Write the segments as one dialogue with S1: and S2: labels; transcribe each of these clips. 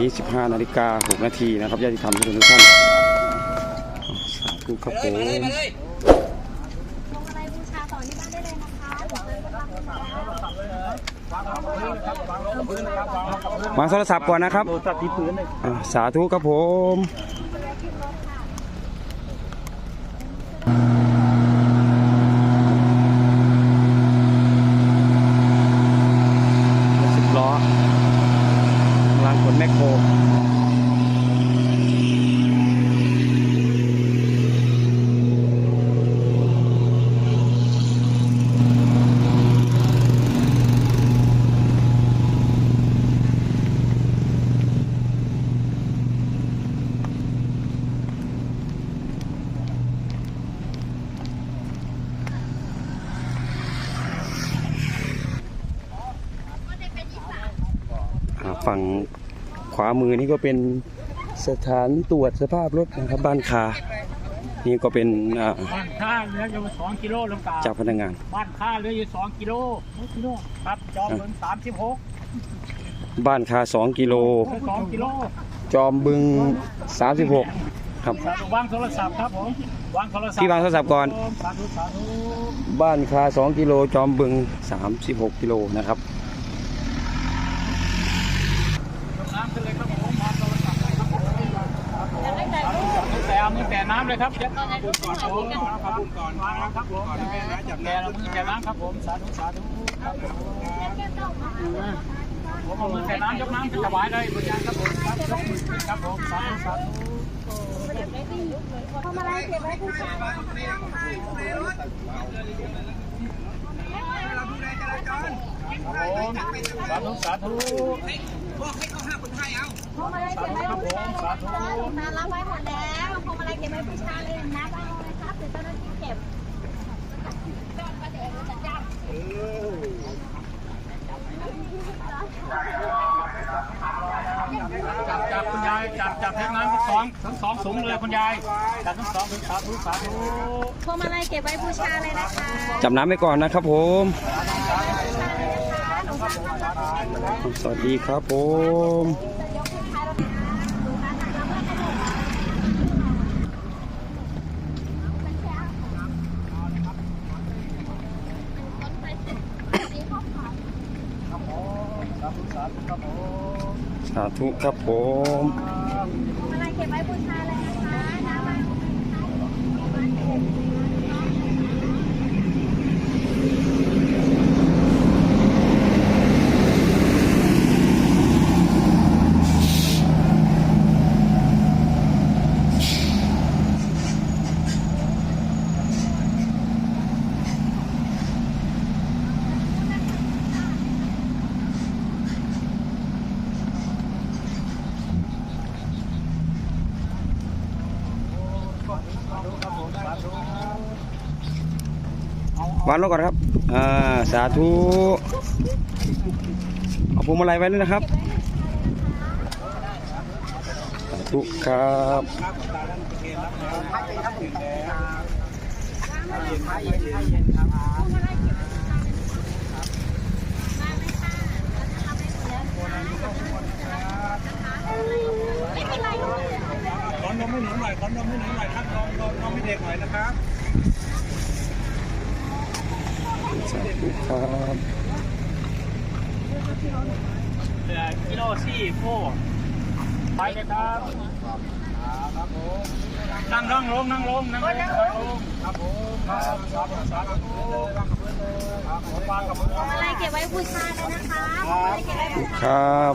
S1: นี้ 15นาฬิกา6นาทีนะครับญาติธรรมทุกท่านสาธุครับผม
S2: พวงมาลัยบูชาต่อที่บ้านได้เลยนะคะเดี๋ยวเลยก็รับ
S1: วางโทรศัพท์ก่อนนะครับ
S3: โทรศัพท์ที่พื้นเลย
S1: อ่าสาธุครับผมรถสิบล้อกำลังขนแมคโคร อ่า ฝั่ง ขวามือนี่ก็เป็นสถานตรวจสภาพรถนะครับบ้านคา นี่ก็เป็นอ่า
S3: บ้านค่าเหลืออยู่สองกิโลลำกา
S1: เจ้าพนักงาน
S3: บ้านค่าเหลืออยู่สองกิโลกิโลครับจอมเงินสามสิบหก
S1: บ้านคา2กิโล
S3: สองกิโล
S1: จอมบึง 36 ครับ
S3: วางโทรศัพท์ครับผมวางโทรศัพท์
S1: พี่วางโทรศัพท์ก่อน
S3: สาธุสาธุ
S1: บ้านคา 2 กิโลจอมบึง 36 กิโลนะครับ
S3: น้ำขึ้นเลยครับผมวางโทรศัพท์เลยครับผมครับผมแต่เอามือแต่ น้ำเลยครับเดี๋ยวก่อนครับผมครับผมก่อนครับผมแต่เรามือแต่น้ำครับผมสาธุสาธุครับผมผมเอามือแต่น้ำยกน้ำถวายเลยบริการครับผมครับยกมือขึ้นครับผมสาธุสาธุ
S2: พวงมาลัยเก็บไว้บูชา
S3: ครับผมสาธุสาธุ
S2: พวงมาลัยเก็บไว้บูชาเลยนะคะหลวงตารับไว้หมดแล้วพวงมาลัย เก็บไว้บูชาเลยนะบ้างเลยครับเดี๋ยวเจ้าหน้าที่เก็บ
S3: จอดประเดี๋ยวจะจับจับจับคุณยายจับจับแทงน้ำทั้งสองทั้งสองสูงเลยคุณยายจับทั้งสองถึงสาธุสาธุ
S2: พวงมาลัยเก็บไว้บูชาเลยนะคะ
S1: จับน้ำไปก่อนนะครับผมสวัสดีครับผม
S2: จะยกให้ใครเราหลวงตารับไว้ให้หมด
S1: สา ธุครับผม
S2: อะไรเก็บไว้บูชาเลยนะคะน้ำมัน
S1: วางลงก่อนครับอ่าสาธุเอาพวงมาลัยไว้ด้วยนะครับสาธุครับ
S2: ไม่เป็นไร
S3: ขอ นมให้หนูหน่อยขอนมให้หนูหน่อยครับนมนมนมให้เด็กหน่อยนะครับ
S1: สาธุครับ
S3: เหลือกิโลสี่โฟไปเลยครับครับผมนั่งนั่งลงนั่งลงนั่งลงนั่งลงครับผมครับสาธุสาธุครับผมวางกับมือ
S2: อะไรเก็บไว้บูชาเลยนะคะอะไรเก็บไว้บูชา
S1: ครับ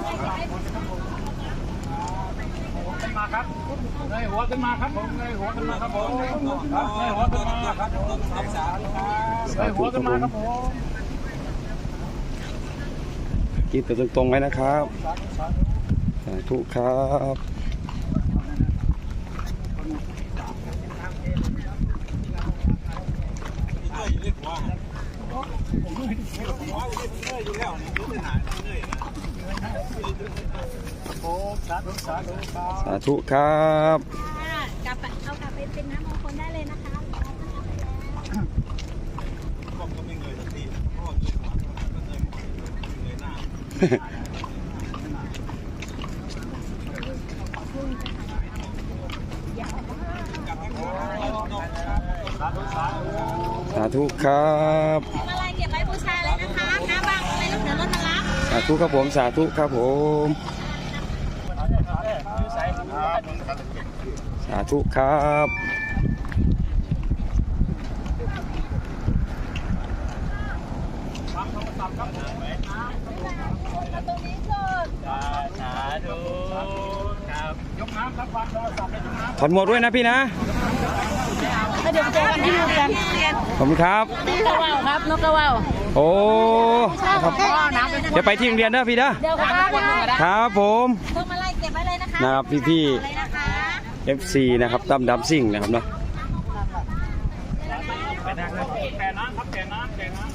S3: มาครับเงยหัวขึ้นมาครับผมเงยหัวขึ้นมาครับผมครับเงยหัวขึ้นมาครับผมสาธุเงยหัวขึ้นมาครับผม
S1: กินตัวตรงๆไว้นะครับ
S3: สาธุสาธุ
S1: สาธุครับ
S3: โอ้สาธุสาธุครับ
S1: สาธุครับ
S2: กลับเอากลับไปเป็นน้ำมงคลได้เลยนะคะสาธุครับ
S1: สาธุครับผม สาธุครับผมาธุครับ
S2: ตรงนี้ก่อน
S3: สาธุครับยกน้ำครับวางโทรศัพท์ในยกน้ำ
S1: ถอดหมวกด้วยนะพี่นะ
S2: เดี๋ยวเจอกันที่โรงเรียน
S1: ขอบคุณครับ
S2: นกกระว่าวครับนกกระว่าว
S1: โอ้ครับ
S2: พ่อน้ำเลย
S1: เดี๋ยวไปที่โรงเรียนเด้อพี่นะ
S2: เดี๋ยวครับ
S1: ครับผม
S2: พวงมาลัยเก็บไว้เลยนะคะ
S1: นะครับพี่
S2: เลยนะคะ
S1: ๆ FC นะครับตั้มดับซิ่งนะครับเนาะ
S3: ไปทางครับแต่น้ำครับแต่น้ำแต่น้ำ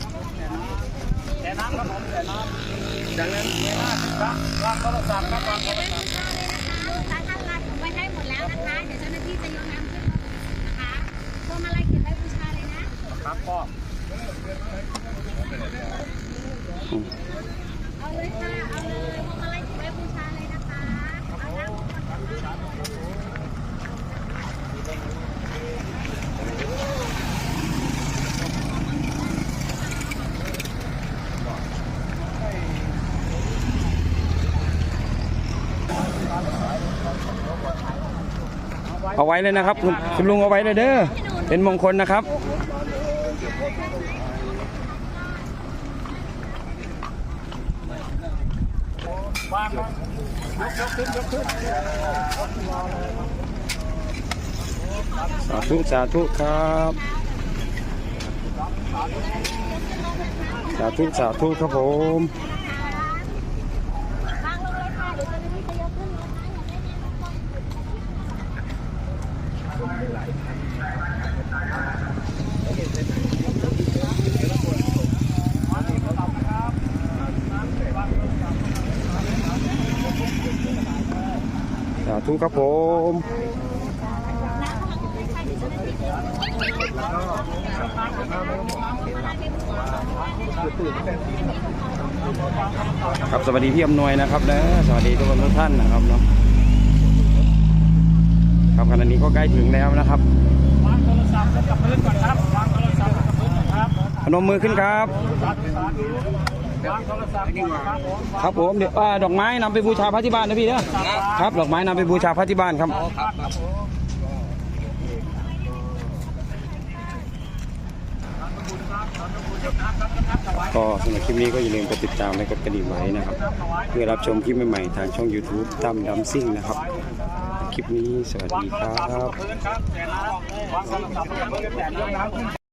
S3: แเอา
S2: ไว้เลยนะค
S1: รับคุณลุงเอาไว้เลยเด้อเป็นมงคลนะครับสาธุสาธุครับ สาธุสาธุครับผม
S2: วางลงเลยค่ะ เดี๋ยวเจ้าหน้าที่จะยกขึ้นรถนะอย่าได้แน่นอน
S1: สาธุครับผมครับสวัสดีพี่อำนวยนะครับนะสวัสดีทุกคนทุกท่านนะครับเนาะครับขณะนี้ก็ใกล้ถึงแล้วนะครับ
S3: วางโทรศัพท์กับพื้นก่อนครับวางโทรศัพท์กับพื้นก่อนครับ
S1: พนมมือขึ้นครับ
S3: สาธุสาธุวางโทรศัพท์ก่อนครับผม
S1: ครับผมเดี๋ยวอ่าดอกไม้นำไปบูชาพระที่บ้านนะพี่นะครับดอกไม้นำไปบูชาพระที่บ้านครับ
S3: ครับผม
S1: ก็สำหรับคลิปนี้ก็อย่าลืมกดติดตามและกดกระดิ่งไว้นะครับ เพื่อรับชมคลิปใหม่ๆทางช่อง YouTube ตั้มดัมซิ่งนะครับ คลิปนี้สวัส
S3: วาง
S1: ดี
S3: โท
S1: ค
S3: ร
S1: รั
S3: ศัพท์กับบพื้นครับแต่น้ำวางโทรศัพท์กับพื้นแต่ยกน้ำขึ้น